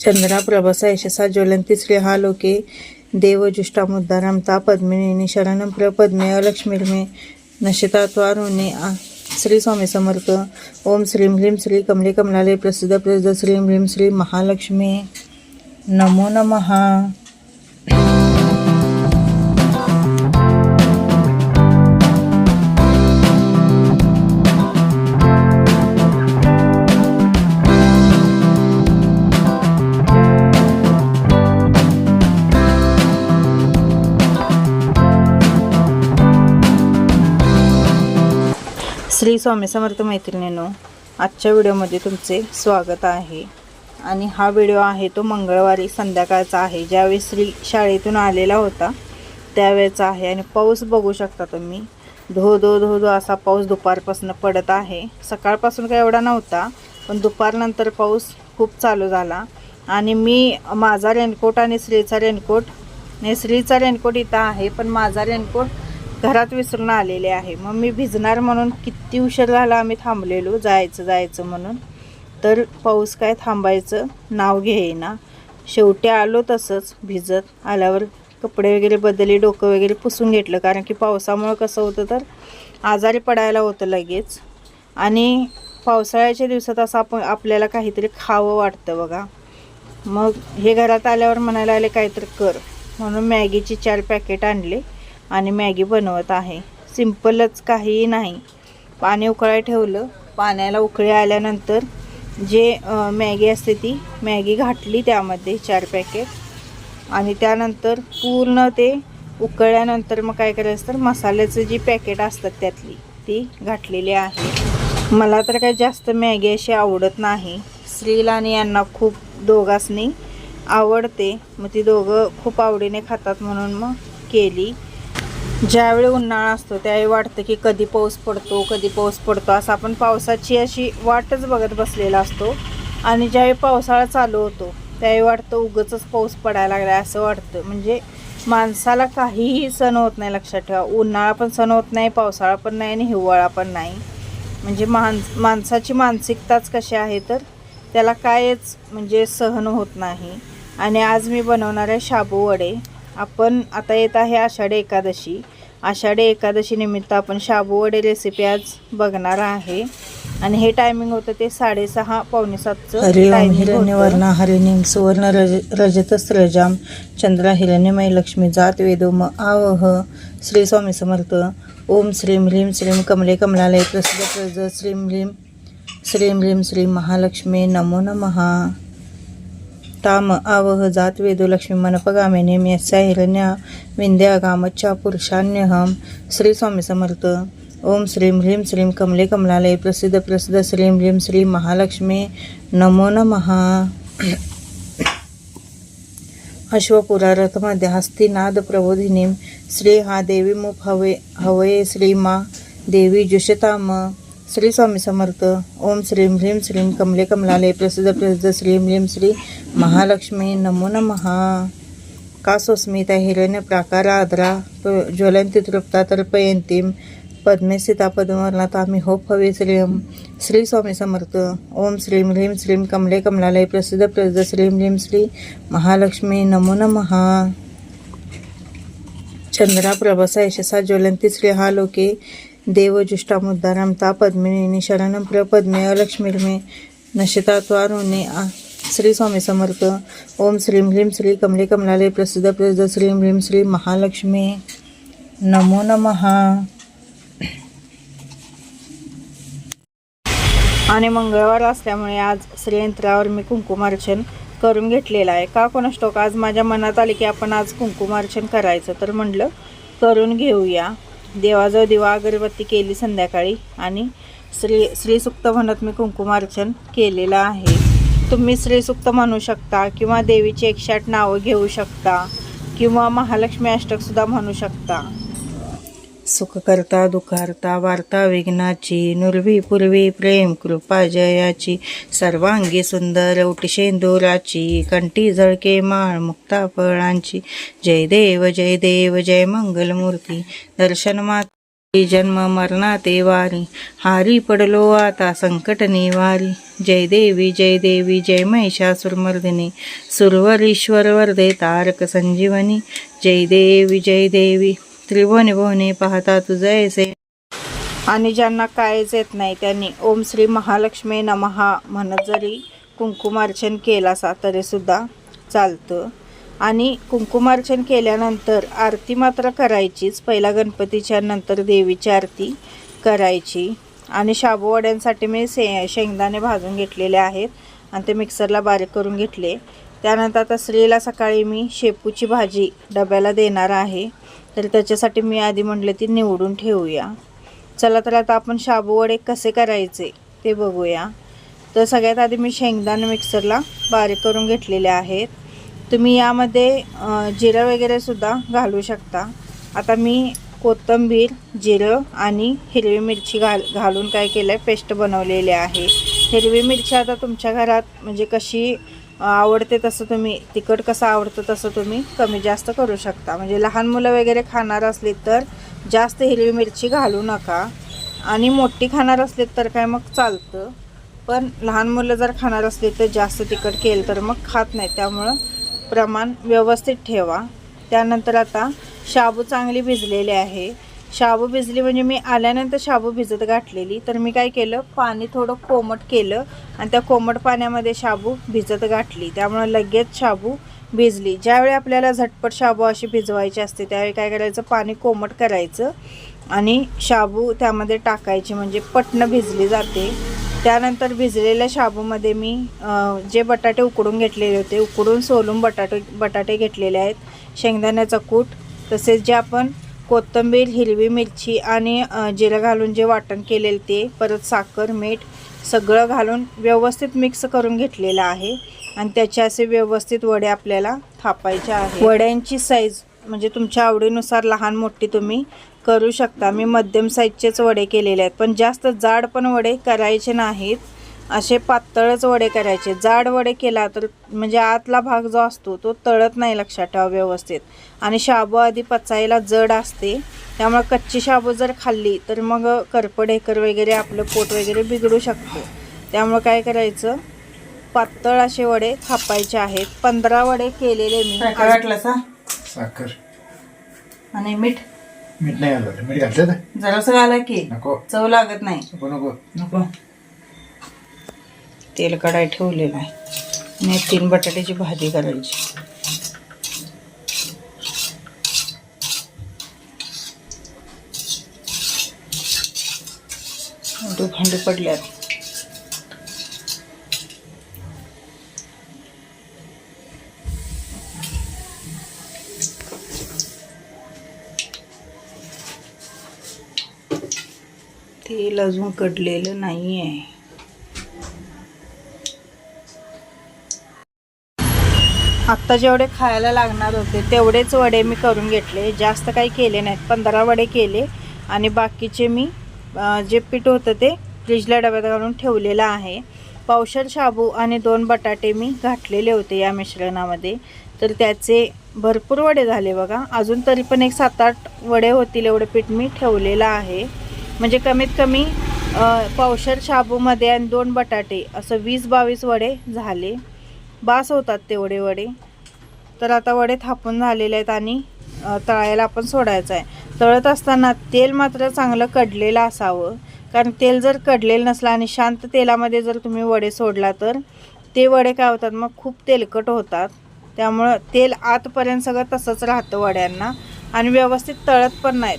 चंद्रा प्रभसा यशसा ज्वलंती श्री हा लोके देवजुष्टामुद्दारं रमता पद्मिनी शरणं प्रपद्मे अलक्ष्मीर्मे नशिता त्वारुणे श्री स्वामी समर्थ. ओम श्रीं ह्रीं श्री कमले कमलाले प्रसिद्ध प्रसिद्ध श्रीं ह्रीं श्री महालक्ष्मी. नमो नमः. श्री स्वामी समर्थ मैत्रिणीनो आजच्या व्हिडिओमध्ये तुमचे स्वागत आहे. आणि हा व्हिडिओ आहे तो मंगळवारी संध्याकाळचा आहे. ज्यावेळी श्री शाळेतून आलेला होता त्यावेळेचा आहे. आणि पाऊस बघू शकता तुम्ही. धो धो धो धो असा पाऊस दुपारपासून पडत आहे. सकाळपासून काय एवढा नव्हता पण दुपारनंतर पाऊस खूप चालू झाला. आणि मी माझा रेनकोट आणि श्रीचा रेनकोट नाही श्रीचा रेनकोट इथं आहे पण माझा रेनकोट घरात विसरून आलेले आहे. मग मी भिजणार म्हणून किती उशीर झाला आम्ही थांबलेलो जायचं जायचं म्हणून. तर पाऊस काय थांबायचं नाव घेईना. शेवटी आलो तसंच भिजत. आल्यावर कपडे वगैरे बदलले डोकं वगैरे पुसून घेतलं. कारण की पावसामुळं कसं होतं तर आजारी पडायला होतं लगेच. आणि पावसाळ्याच्या दिवसात असं आपण आपल्याला काहीतरी खावं वाटतं बघा. मग हे घरात आल्यावर म्हणायला आले काहीतरी कर. म्हणून मॅगीची चार पॅकेट आणले. आणि मॅगी बनवत आहे. सिम्पलच काहीही नाही. पाणी उकळाय ठेवलं. पाण्याला उकळी आल्यानंतर जे मॅगी असते ती मॅगी घातली त्यामध्ये चार पॅकेट. आणि त्यानंतर पूर्ण ते उकळल्यानंतर मग काय करायचं तर मसाल्याचं जी पॅकेट असतात त्यातली ती घातलेली आहे. मला तर काही जास्त मॅगी अशी आवडत नाही. स्त्रीला आणि यांना खूप दोघांसनी आवडते. मग ती दोघं खूप आवडीने खातात म्हणून मग केली. ज्यावेळी उन्हाळा असतो त्यावेळी वाटतं की कधी पाऊस पडतो कधी पाऊस पडतो असं आपण पावसाची अशी वाटच बघत बसलेला असतो. आणि ज्यावेळी पावसाळा चालू होतो त्यावेळी वाटतं उगंच पाऊस पडायला लागला असं वाटतं. म्हणजे माणसाला काहीही सण होत नाही लक्षात ठेवा. उन्हाळा पण सण होत नाही पावसाळा पण नाही आणि हिवाळा पण नाही. म्हणजे मान माणसाची मानसिकताच कशी आहे तर त्याला कायच म्हणजे सहन होत नाही. आणि आज मी बनवणार आहे शाबू वडे. आपण आता येत आहे आषाढी एकादशी. आषाढी एकादशी निमित्त आपण शाबू वडे रेसिपी आज बघणार आहे आणि हे टायमिंग होतं ते साडेसहा पावणे सातचं हरि ओम timing होतं. हिरण्यवर्णा हरिणीं सुवर्ण रज रजतस्रजां चंद्रा हिरण्यमय लक्ष्मी जात वेदोम आवह श्री स्वामी समर्थ ओम श्रीं ह्रीं श्रीं कमले कमलालय प्रसिद्ध प्रज श्रीं ह्रीं श्रीं ह्रीं श्री महालक्ष्मी नमो नमः ताम आवह जात वेदो लक्ष्मी मनपगामिनी यस्या हिरण्या विंध्या गामच्या पुरुषान्यहम श्री स्वामी समर्थ ओम श्रीं ह्रीं श्रीं कमले कमलालय प्रसिद्ध प्रसिद्ध श्रीं ह्रीं श्री महालक्ष्मी नमो नमः अश्वपुरा रथमध्ये हस्तिनाद प्रबोधिनीं श्री हा देवी मुफ हवे हवये श्री मा देवी जुषताम श्री स्वामी समर्थ. ओम श्रीं ह्रीं श्रीं कमले कमलालय प्रसिद्ध प्रसिद्ध श्रीं ह्रीं श्री महालक्ष्मी नमो नमः. कासोस्मिता हिरण्य प्राकाराद्रा प- ज्वलंती तृप्ता तर्पयंतीं पद्मे सीता पद्मवर्णातामी होप हवे श्रीम श्री स्वामी समर्थ. ओम श्रीं ह्रीं श्रीं कमले कमलालय प्रसिद्ध प्रसिद्ध श्रीं ह्रीं श्री महालक्ष्मी नमो नमः. चंद्रा प्रभसा यशसा ज्वलंती श्री हा लोके. देवजुष्टामुद्दारं तापद्मिनी पद्मिनी प्रपद्मे अलक्ष्मीर्मे नशितात्वारुणे श्री स्वामी समर्थ ओम श्रीं ह्रीं श्री कमले कमलाले प्रसिद्ध प्रसिद्ध श्रीं ह्रीं श्री महालक्ष्मी. नमो नमः. आणि मंगळवार असल्यामुळे आज श्रीयंत्रावर मी कुंकुमार्चन करून घेतलेलं आहे. का कोणास आज माझ्या मनात आले की आपण आज कुंकुमार्चन करायचं तर म्हटलं करून घेऊया. देवाजवळ दिवा अगरबत्ती केली संध्याकाळी आणि श्री श्रीसुक्त म्हणत मी कुंकुमार्चन केलेलं आहे. तुम्ही श्रीसुक्त म्हणू शकता किंवा देवीची एकशे आठ नावं घेऊ शकता किंवा महालक्ष्मी अष्टकसुद्धा म्हणू शकता. सुखकर्ता दुखार्ता वार्ता विघ्नाची नुर्वी पूर्वी प्रेम कृपा जयाची सर्वांगी सुंदर उटशेंदुराची कंठी झळके माळ मुक्ता फळांची. जय देव जय देव जय मंगलमूर्ती. दर्शन माती जन्म मरणाते वारी. हारी पडलो आता संकट निवारी. जय देवी जय देवी जय महिषासुरमर्दिनी सुरवरीश्वर वरदे तारक संजीवनी. जय देवी जय देवी. त्रिभुवनी भुवनी पाहता तुझं ऐसे आणि ज्यांना कायच येत नाही त्यांनी ओम श्री महालक्ष्मी नमहा म्हणत जरी कुंकुमार्चन केला असा तरीसुद्धा चालतं. आणि कुंकुमार्चन केल्यानंतर आरती मात्र करायचीच पहिला गणपतीच्या नंतर देवीची आरती करायची. आणि शाबूवड्यांसाठी मी से शेंगदाणे भाजून घेतलेले आहेत आणि ते मिक्सरला बारीक करून घेतले. त्यानंतर आता स्त्रीला सकाळी मी शेपूची भाजी डब्याला देणार आहे. तर त्याच्यासाठी मी आधी म्हटलं ती निवडून ठेवूया. चला तर आता आपण शाबू वडे कसे करायचे ते बघूया. तर सगळ्यात आधी मी शेंगदाणे मिक्सरला बारीक करून घेतलेले आहेत. तुम्ही यामध्ये जिरं वगैरेसुद्धा घालू शकता. आता मी कोथिंबीर जिरं आणि हिरवी मिरची घाल घालून काय केलं आहे पेस्ट बनवलेली आहे. हिरवी मिरची आता तुमच्या घरात म्हणजे कशी आवडते तसं तुम्ही तिखट कसं आवडतं तसं तुम्ही कमी जास्त करू शकता. म्हणजे लहान मुलं वगैरे खाणार असली तर जास्त हिरवी मिरची घालू नका. आणि मोठी खाणार असली तर काय मग चालतं. पण लहान मुलं जर खाणार असली तर जास्त तिखट केलं तर मग खात नाही. त्यामुळं प्रमाण व्यवस्थित ठेवा. त्यानंतर आता शाबू चांगली भिजलेली आहे. शाबू भिजली म्हणजे मी आल्यानंतर शाबू भिजत गाठलेली तर मी काय केलं? पाणी थोडं कोमट केलं आणि त्या कोमट पाण्यामध्ये शाबू भिजत गाठली त्यामुळं लगेच शाबू भिजली. ज्यावेळी आपल्याला झटपट शाबू अशी भिजवायची असते त्यावेळी काय करायचं? पाणी कोमट करायचं आणि शाबू त्यामध्ये टाकायची. म्हणजे पटणं भिजली जाते. त्यानंतर भिजलेल्या शाबूमध्ये मी जे बटाटे उकडून घेतलेले होते उकडून सोलून बटाटे बटाटे घेतलेले आहेत. शेंगदाण्याचा कूट. तसेच जे आपण कोथिंबीर हिरवी मिरची आणि जिरं घालून जे वाटण केलेलं ते परत साखर मीठ सगळं घालून व्यवस्थित मिक्स करून घेतलेलं आहे. आणि त्याचे असे व्यवस्थित वडे आपल्याला थापायचे आहे वड्यांची साईज म्हणजे तुमच्या आवडीनुसार लहान मोठी तुम्ही करू शकता. मी मध्यम साईजचेच वडे केलेले आहेत. पण जास्त जाड पण वडे करायचे नाहीत. असे पातळच वडे करायचे. जाड वडे केला तर म्हणजे आतला भाग जो असतो तो तळत नाही लक्षात ठेवा व्यवस्थित. आणि शाबू आधी पचायला जड असते. त्यामुळे कच्ची शाबू जर खाल्ली तर मग करपडेकर वगैरे आपलं पोट वगैरे बिघडू शकतं. त्यामुळं काय करायचं? पातळ असे वडे थापायचे आहेत. पंधरा वडे केलेले मी. साखर आणि मीठ? मीठ नाही घालत मीठ घातलं तर जरासं घाला की. नको. चव लागत नाही. नको नको. नको. तेल कढाई ठेवलेलं आहे. आणि तीन बटाट्याची भाजी करायची. एवढे भांडे पडल्यात तेल अजून कडलेलं नाही आहे आत्ता जेवढे खायला लागणार होते तेवढेच वडे मी करून घेतले. जास्त काही केले नाहीत पंधरा वडे केले आणि बाकीचे मी जे पीठ होतं ते फ्रीजला डब्यात घालून ठेवलेलं आहे. पावशर शाबू आणि दोन बटाटे मी घातलेले होते या मिश्रणामध्ये. तर त्याचे भरपूर वडे झाले बघा. अजून तरी पण एक सात आठ वडे होतील एवढं पीठ मी ठेवलेलं आहे. म्हणजे कमीत कमी पावशर शाबूमध्ये आणि दोन बटाटे असं वीस बावीस वडे झाले. बास होतात तेवढे वडे. तर आता वडे थापून झालेले आहेत आणि तळायला आपण सोडायचं आहे. तळत असताना तेल मात्र चांगलं कडलेलं असावं. कारण तेल जर कडलेलं नसलं आणि शांत तेलामध्ये जर तुम्ही वडे सोडला तर ते वडे काय होतात? मग खूप तेलकट होतात. त्यामुळं तेल आतपर्यंत सगळं तसंच राहतं वड्यांना आणि व्यवस्थित तळत पण नाहीत.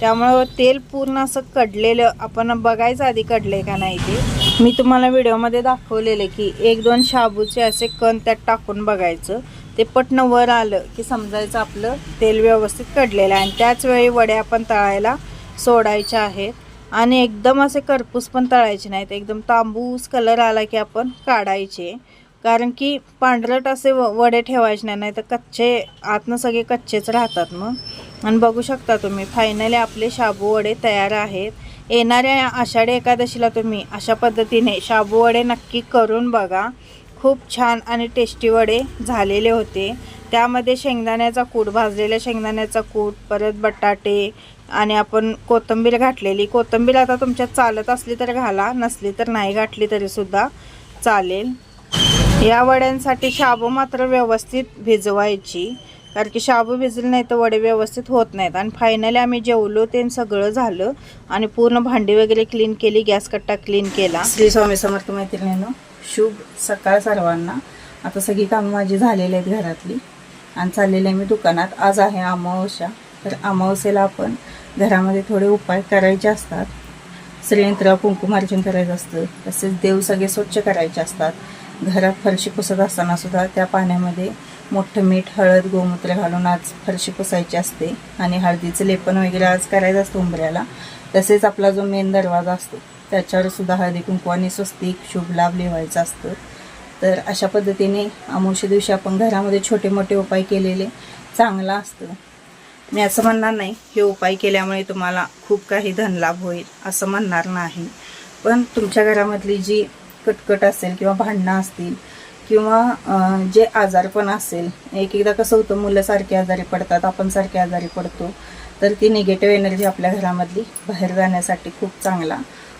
त्यामुळं तेल पूर्ण असं कडलेलं आपण बघायचं आधी कडले का नाही ते. मी तुम्हाला व्हिडिओमध्ये दाखवलेले की एक दोन शाबूचे असे कण त्यात टाकून बघायचं. ते पटणं वर आलं की समजायचं आपलं तेल व्यवस्थित कडलेलं आहे. आणि त्याच वेळी वडे आपण तळायला सोडायचे आहेत. आणि एकदम असे करपूस पण तळायचे नाहीत. एकदम तांबूस कलर आला की आपण काढायचे. कारण की पांढरट असे व वडे ठेवायचे नाही नाही तर कच्चे आतनं सगळे कच्चेच राहतात मग. आणि बघू शकता तुम्ही फायनली आपले शाबू वडे तयार आहेत. येणाऱ्या आषाढी एकादशीला तुम्ही अशा पद्धतीने शाबू वडे नक्की करून बघा. खूप छान आणि टेस्टी वडे झालेले होते. त्यामध्ये शेंगदाण्याचा कूट भाजलेल्या शेंगदाण्याचा कूट परत बटाटे आणि आपण कोथिंबीर घातलेली. कोथिंबीर आता तुमच्यात चालत असली तर घाला नसली तर नाही घातली तरीसुद्धा चालेल. या वड्यांसाठी शाबू मात्र व्यवस्थित भिजवायची कारण की शाबू भिजले नाही तर वडे व्यवस्थित होत नाहीत. आणि फायनली आम्ही जेवलो ते सगळं झालं आणि पूर्ण भांडी वगैरे क्लीन केली गॅस कट्टा क्लीन केला. श्री स्वामी समर्थ मैत्रिणीनं शुभ सकाळ सर्वांना. आता सगळी कामं माझी झालेली आहेत घरातली. आणि चाललेली आहे मी दुकानात. आज आहे अमावस्या. तर अमावस्येला आपण घरामध्ये थोडे उपाय करायचे असतात. श्रीयंत्र कुंकुमार्जन करायचं असतं. तसेच देव सगळे स्वच्छ करायचे असतात. घरात फरशी पुसत असताना सुद्धा त्या पाण्यामध्ये मोठं मीठ हळद गोमूत्र घालून आज फरशी पुसायची असते. आणि हळदीचं लेपन वगैरे आज करायचं असतं उंबऱ्याला. तसेच आपला जो मेन दरवाजा असतो त्याच्यावर सुद्धा हळदी कुंकू स्वस्तिक शुभ लाभ लिहायचा असतं. तर अशा पद्धतीने अमावस्या दिवशी आपण घरामध्ये छोटे मोठे उपाय केलेले चांगलं असतं. मी असं म्हणणार नाही हे उपाय केल्यामुळे तुम्हाला खूप काही धनलाभ होईल असं म्हणणार नाही. पण तुमच्या घरामधली जी कटकट असेल किंवा भांडणं असतील किंवा जे आजारपण असेल एक एकदा कसं होतं मुलं सारखे आजारी पडतात आपण सारखे आजारी पडतो तर ती निगेटिव्ह एनर्जी आपल्या घरामधली बाहेर जाण्यासाठी खूप चांगला.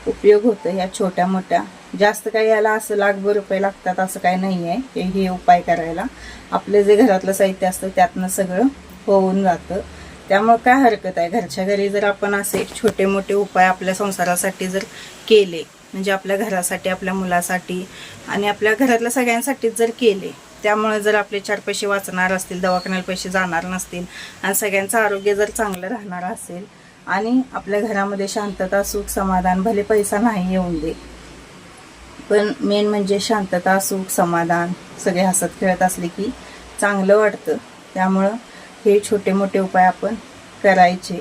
उपयोग होतो ह्या छोट्या मोठ्या. जास्त काही याला असं लाखभर रुपये लागतात असं काही नाही आहे हे हे उपाय करायला. आपलं जे घरातलं साहित्य असतं त्यातनं सगळं होऊन जातं. त्यामुळं काय हरकत आहे? घरच्या घरी जर आपण असे छोटे मोठे उपाय आपल्या संसारासाठी जर केले म्हणजे आपल्या घरासाठी आपल्या मुलासाठी आणि आपल्या घरातल्या सगळ्यांसाठीच जर केले त्यामुळे जर आपले चार पैसे वाचणार असतील दवाखान्याला पैसे जाणार नसतील आणि सगळ्यांचं आरोग्य जर चांगलं राहणार असेल आणि आपल्या घरामध्ये शांतता सुख समाधान भले पैसा नाही येऊन दे. पण मेन म्हणजे शांतता सुख समाधान सगळे हसत खेळत असले की चांगलं वाटतं. त्यामुळं हे छोटे मोठे उपाय आपण करायचे.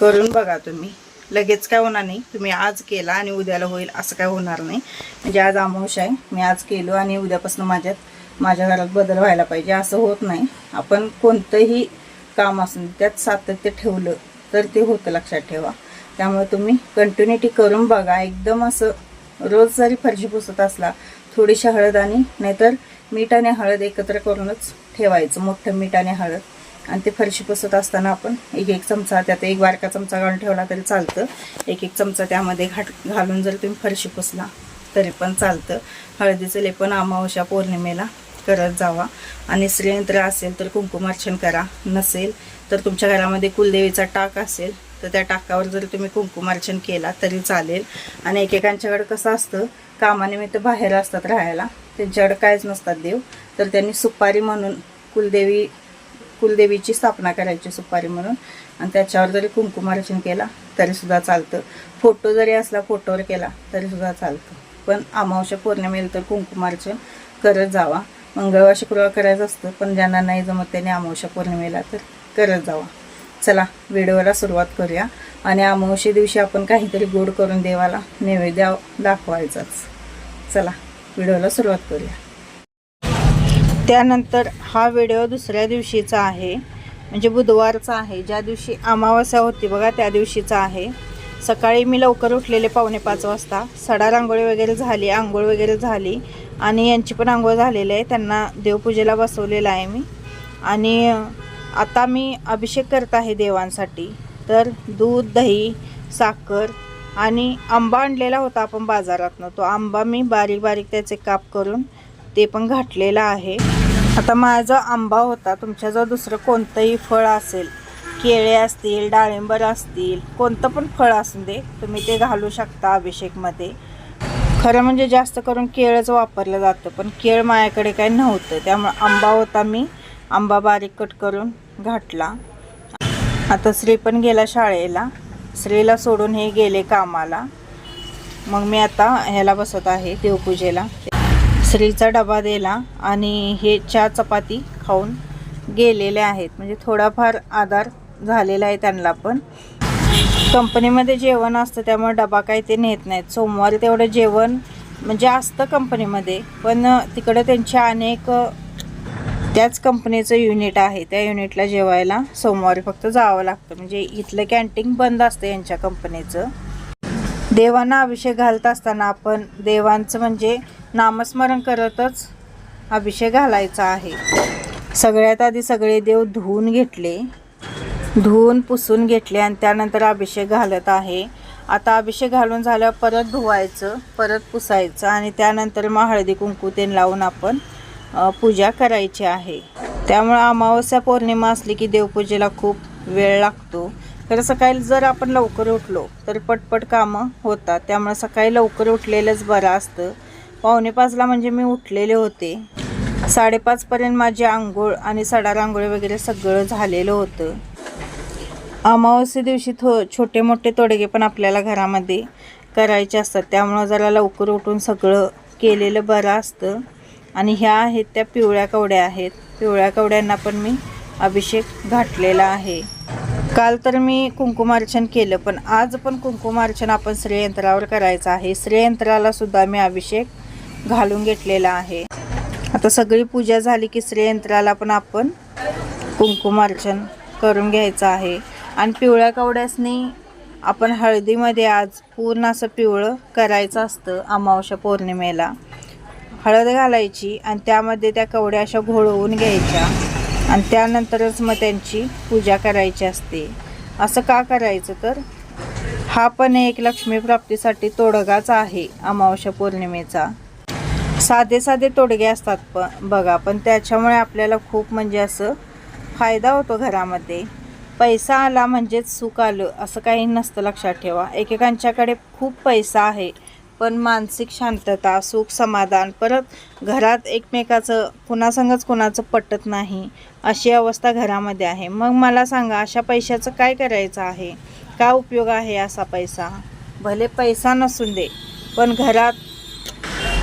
करून बघा तुम्ही. लगेच काय होणार नाही. तुम्ही आज केला आणि उद्याला होईल असं काय होणार नाही. म्हणजे आज अमावस्या आहे. मी आज केलो आणि उद्यापासून माझ्यात माझ्या घरात बदल व्हायला पाहिजे. असं होत नाही. आपण कोणतंही काम असून त्यात सातत्य ठेवलं तर ते होतं लक्षात ठेवा. त्यामुळे तुम्ही कंटिन्युटी करून बघा. एकदम असं रोज जरी फरशी पुसत असला थोडीशी हळद आणि नाहीतर मीठ आणि हळद एकत्र करूनच ठेवायचं मोठं मीठ आणि हळद. आणि ते फरशी पुसत असताना आपण एक एक चमचा त्यात एक बारका चमचा घालून ठेवला तरी चालतं. एक एक चमचा त्यामध्ये घाट घालून जर तुम्ही फरशी पुसला तरी पण चालतं. हळदीचं लेपन अमावस्या पौर्णिमेला करत जावा. आणि श्रीयंत्र असेल तर कुंकुमार्चन करा. नसेल तर तुमच्या घरामध्ये कुलदेवीचा टाक असेल तर त्या टाकावर जर तुम्ही कुंकुमार्चन केला तरी चालेल. आणि एकेकांच्याकडे कसं असतं कामानिमित्त बाहेर असतात राहायला त्यांच्याकडे काहीच नसतात देव. तर त्यांनी सुपारी म्हणून कुलदेवी कुलदेवीची स्थापना करायची सुपारी म्हणून. आणि त्याच्यावर जरी कुंकुमार्चन केला तरीसुद्धा चालतं. फोटो जरी असला फोटोवर केला तरीसुद्धा चालतं. पण अमावस्या पौर्णिमेला तर कुंकुमार्चन करत जावा. मंगळवार शुक्रवार करायचं असतं पण ज्यांना नाही जमत त्यांनी अमावस्या पौर्णिमेला तर करत जावा. चला व्हिडिओला सुरुवात करूया. आणि अमावस्या दिवशी आपण काहीतरी गोड करून देवाला नैवेद्य दाखवायचाच. चला व्हिडिओला सुरुवात करूया. त्यानंतर हा व्हिडिओ दुसऱ्या दिवशीचा आहे. म्हणजे बुधवारचा आहे. ज्या दिवशी अमावस्या होती बघा त्या दिवशीचा आहे. सकाळी मी लवकर उठलेले पावणे पाच वाजता. सडा रांगोळी वगैरे झाली आंघोळ वगैरे झाली. आणि यांची पण आंघोळ झालेली आहे. त्यांना देवपूजेला बसवलेलं आहे मी. आणि आता मी अभिषेक करत आहे देवांसाठी. तर दूध दही साखर आणि आंबा आणलेला होता आपण बाजारातनं. तो आंबा मी बारीक बारीक त्याचे काप करून ते पण घातलेलं आहे. आता माझा आंबा होता. तुमच्याजवळ दुसरं कोणतंही फळ असेल केळे असतील डाळिंबर असतील कोणतं पण फळ असू दे तुम्ही ते घालू शकता अभिषेकमध्ये. खरं म्हणजे जास्त करून केळच वापरलं जातं. पण केळ माझ्याकडे काही नव्हतं. त्यामुळे आंबा होता मी. आंबा बारीक कट करून घातला. आता श्री पण गेला शाळेला. श्रीला सोडून हे गेले कामाला. मग मी आता ह्याला बसत आहे देवपूजेला. श्रीचा डबा दिला आणि हे चहा चपाती खाऊन गेलेले आहेत. म्हणजे थोडाफार आधार झालेला आहे त्यांना पण. कंपनीमध्ये जेवण असतं त्यामुळे डबा काही ते नेत नाहीत. सोमवारी तेवढं जेवण म्हणजे असतं कंपनीमध्ये पण तिकडं त्यांच्या अनेक त्याच कंपनीचं युनिट आहे. त्या युनिटला जेवायला सोमवारी फक्त जावं लागतं. म्हणजे इथलं कॅन्टीन बंद असतं यांच्या कंपनीचं. देवांना अभिषेक घालत असताना आपण देवांचं म्हणजे नामस्मरण करतच अभिषेक घालायचा आहे. सगळ्यात आधी सगळे देव धुवून घेतले. धुवून पुसून घेतले आणि त्यानंतर अभिषेक घालत आहे. आता अभिषेक घालून झाल्यावर परत धुवायचं परत पुसायचं आणि त्यानंतर मग हळदी कुंकू ते लावून आपण पूजा करायची आहे. त्यामुळं अमावस्या पौर्णिमा असली की देवपूजेला खूप वेळ लागतो. तर सकाळी जर आपण लवकर उठलो तर पटपट कामं होतात. त्यामुळे सकाळी लवकर उठलेलंच बरं असतं. पावणे पाचला म्हणजे मी उठलेले होते. साडेपाचपर्यंत माझी आंघोळ आणि सडा रांगोळी वगैरे सगळं झालेलं होतं. अमावस्ये दिवशी थो छोटे मोठे तोडगे पण आपल्याला घरामध्ये करायचे असतात. त्यामुळं जरा लवकर उठून सगळं केलेलं बरं असतं. आणि ह्या आहेत त्या पिवळ्या कवड्या आहेत. पिवळ्या कवड्यांना पण मी अभिषेक घातलेला आहे. काल तर मी कुंकुमार्चन केलं पण आज पण कुंकुमार्चन आपण श्रेयंत्रावर करायचं आहे. श्रेयंत्राला सुद्धा मी अभिषेक घालून घेतलेला आहे. आता सगळी पूजा झाली की श्रेयंत्राला पण आपण कुंकुमार्चन करून घ्यायचं आहे. आणि पिवळ्या कवड्यासनी आपण हळदीमध्ये आज पूर्ण असं पिवळं करायचं असतं अमावस्या पौर्णिमेला. हळद घालायची आणि त्यामध्ये त्या कवड्या अशा घोळवून घ्यायच्या. आणि त्यानंतरच मग त्यांची पूजा करायची असते. असं का करायचं तर? हा पण एक लक्ष्मी प्राप्तीसाठी तोडगाच आहे अमावस्या पौर्णिमेचा. साधे साधे तोडगे असतात पण बघा पण त्याच्यामुळे आपल्याला खूप म्हणजे असं फायदा होतो घरामध्ये. पैसा आला म्हणजेच सुख आलं असं काही नसतं लक्षात ठेवा. एकेकांच्याकडे खूप पैसा आहे. पण मानसिक शांतता सुख समाधान परत घरात एकमेकाचं कुणासंगच कुणाचं पटत नाही अशी अवस्था घरामध्ये आहे. मग मला सांगा अशा पैशाचं काय करायचं आहे? का उपयोग आहे असा पैसा? भले पैसा नसून दे पण घरात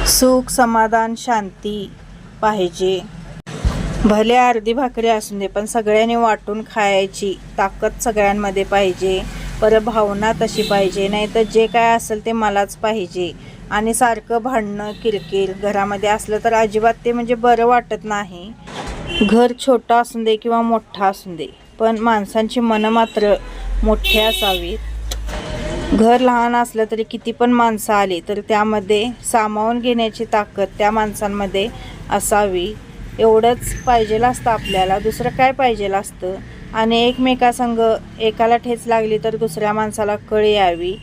सुख समाधान शांती पाहिजे. भले अर्धी भाकरी असून दे पण सगळ्यांनी वाटून खायची ताकद सगळ्यांमध्ये पाहिजे. परत भावना तशी पाहिजे. नाही तर जे काय असेल ते मलाच पाहिजे. आणि सारखं भांडणं किरकिर घरामध्ये असलं तर अजिबात ते म्हणजे बरं वाटत नाही. घर छोटं असून दे किंवा मोठा असून दे पण माणसांची मनं मात्र मोठी असावीत. घर लहान असलं तरी किती पण माणसं आली तर त्यामध्ये सामावून घेण्याची ताकद त्या माणसांमध्ये असावी. एवढंच पाहिजेल असतं आपल्याला दुसरं काय पाहिजेल असतं? आणि एकमेकासंग एकाला ठेच लागली तर दुसऱ्या माणसाला कळ यावी.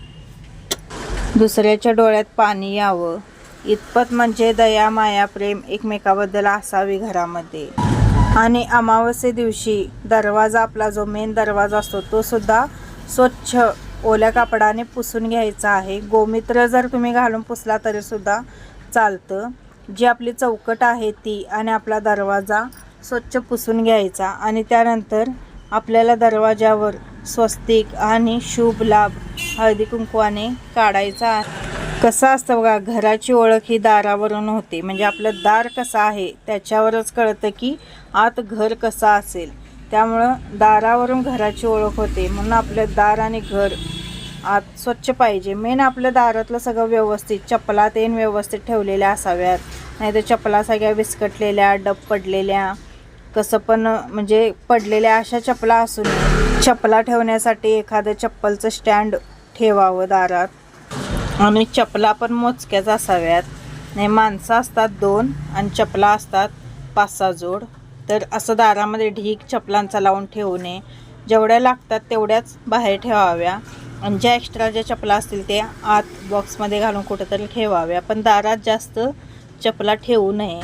दुसऱ्याच्या डोळ्यात पाणी यावं. इतपत म्हणजे दया माया प्रेम एकमेकाबद्दल असावी घरामध्ये. आणि अमावस्ये दिवशी दरवाजा आपला जो मेन दरवाजा असतो तो सुद्धा स्वच्छ ओल्या कापडाने पुसून घ्यायचा आहे. गोमित्र जर तुम्ही घालून पुसला तरी सुद्धा चालतं. जी आपली चौकट आहे ती आणि आपला दरवाजा स्वच्छ पुसून घ्यायचा. आणि त्यानंतर आपल्याला दरवाजावर स्वस्तिक आणि शुभ लाभ हळदी कुंकवाने काढायचा आहे. कसं असतं बघा घराची ओळख ही दारावरून होते. म्हणजे आपलं दार कसं आहे त्याच्यावरच कळतं की आत घर कसं असेल. त्यामुळं दारावरून घराची ओळख होते. म्हणून आपलं दार आणि घर आत स्वच्छ पाहिजे. मेन आपल्या दारातलं सगळं व्यवस्थित चपला तेन व्यवस्थित ठेवलेल्या असाव्यात. नाही तर चपला सगळ्या विस्कटलेल्या डब पडलेल्या कसं पण म्हणजे पडलेल्या अशा चपला असून चपला ठेवण्यासाठी एखादं चप्पलचं स्टँड ठेवावं दारात. आणि चपला पण मोजक्याच असाव्यात. नाही माणसं असतात दोन आणि चपला असतात पाच सहा जोड. तर असं दारामध्ये ढीक चपलांचा लावून ठेवू नये जेवढ्या लागतात तेवढ्याच बाहेर ठेवाव्या. आणि ज्या एक्स्ट्रा ज्या चपला असतील ते आत बॉक्समध्ये घालून कुठंतरी ठेवाव्या. पण दारात जास्त चपला ठेवू नये.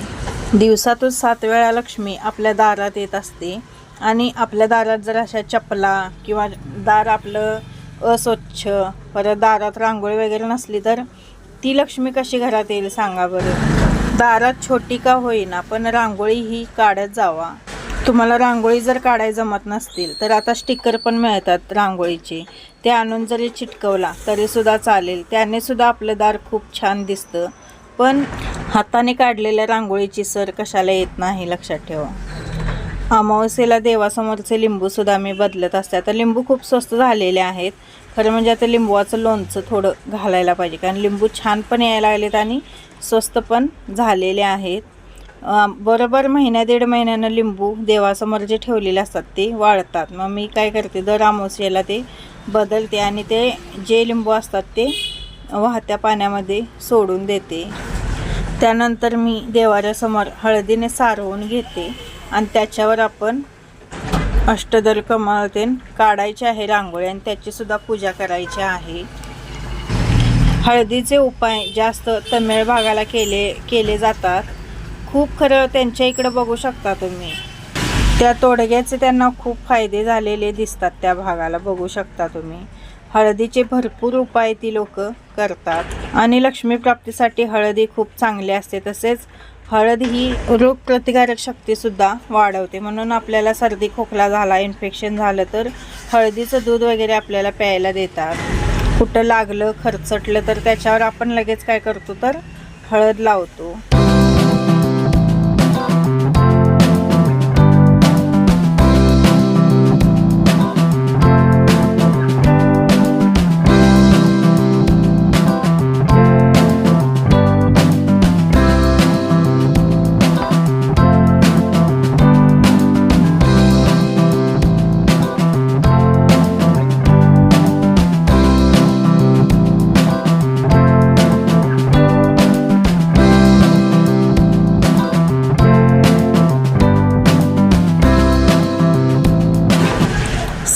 दिवसातून सात वेळा लक्ष्मी आपल्या दारात येत असते. आणि आपल्या दारात जर अशा चपला किंवा दार आपलं अस्वच्छ परत दारात रांगोळी वगैरे नसली तर ती लक्ष्मी कशी घरात येईल सांगा बरं. दारात छोटी का होईना पण रांगोळी ही काढत जावा. तुम्हाला रांगोळी जर काढाय जमत नसतील तर आता स्टिकर पण मिळतात रांगोळीचे. ते आणून जरी चिटकवला तरीसुद्धा चालेल. त्याने सुद्धा आपलं दार खूप छान दिसतं. पण हाताने काढलेल्या रांगोळीची सर कशाला येत नाही लक्षात ठेवा. अमावस्येला देवासमोरचे लिंबूसुद्धा मी बदलत असते. आता लिंबू खूप स्वस्त झालेले आहेत. खरं म्हणजे आता लिंबूचं लोणचं थोडं घालायला पाहिजे. कारण लिंबू छान पण यायला लागलेत आणि स्वस्त पण झालेले आहेत. बरोबर महिन्या दीड महिन्यानं लिंबू देवासमोर जे ठेवलेले असतात ते वाळतात. मग मी काय करते दर अमावस्येला ते बदलते आणि ते जे लिंबू असतात ते वाहत्या पाण्यामध्ये सोडून देते. त्यानंतर मी देवाऱ्यासमोर हळदीने सारवून घेते आणि त्याच्यावर आपण अष्टदल कमळतेन काढायचे आहे रांगोळी आणि त्याचीसुद्धा पूजा करायची आहे. हळदीचे उपाय जास्त तमिळ भागाला केले केले जातात. खूप खरं त्यांच्या इकडं बघू शकता तुम्ही. त्या तोडग्याचे त्यांना खूप फायदे झालेले दिसतात त्या भागाला बघू शकता तुम्ही. हळदीचे भरपूर उपाय ती लोक करतात. आणि लक्ष्मी प्राप्तीसाठी हळदी खूप चांगली असते. तसेच हळद ही रोगप्रतिकारक शक्तीसुद्धा वाढवते. म्हणून आपल्याला सर्दी खोकला झाला इन्फेक्शन झालं तर हळदीचं दूध वगैरे आपल्याला प्यायला देतात. कुठं लागलं खरचटलं तर त्याच्यावर आपण लगेच काय करतो तर हळद लावतो.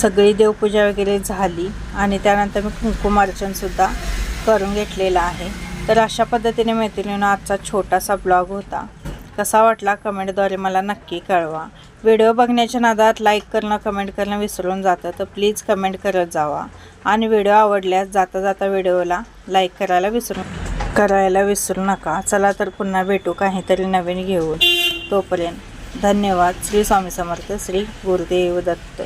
सगळी देवपूजा वगैरे झाली आणि त्यानंतर मी कुंकुमार्चनसुद्धा करून घेतलेलं आहे. तर अशा पद्धतीने मैत्रिणीनं आजचा छोटासा ब्लॉग होता. कसा वाटला कमेंटद्वारे मला नक्की कळवा. व्हिडिओ बघण्याच्या नादात लाईक करणं कमेंट करणं विसरून जातं तर प्लीज कमेंट करत जावा. आणि व्हिडिओ आवडल्यास जाता जाता व्हिडिओला लाईक करायला विसरू करायला विसरू नका. चला तर पुन्हा भेटू काहीतरी नवीन घेऊन. तोपर्यंत धन्यवाद. श्री स्वामी समर्थ श्री गुरुदेव दत्त.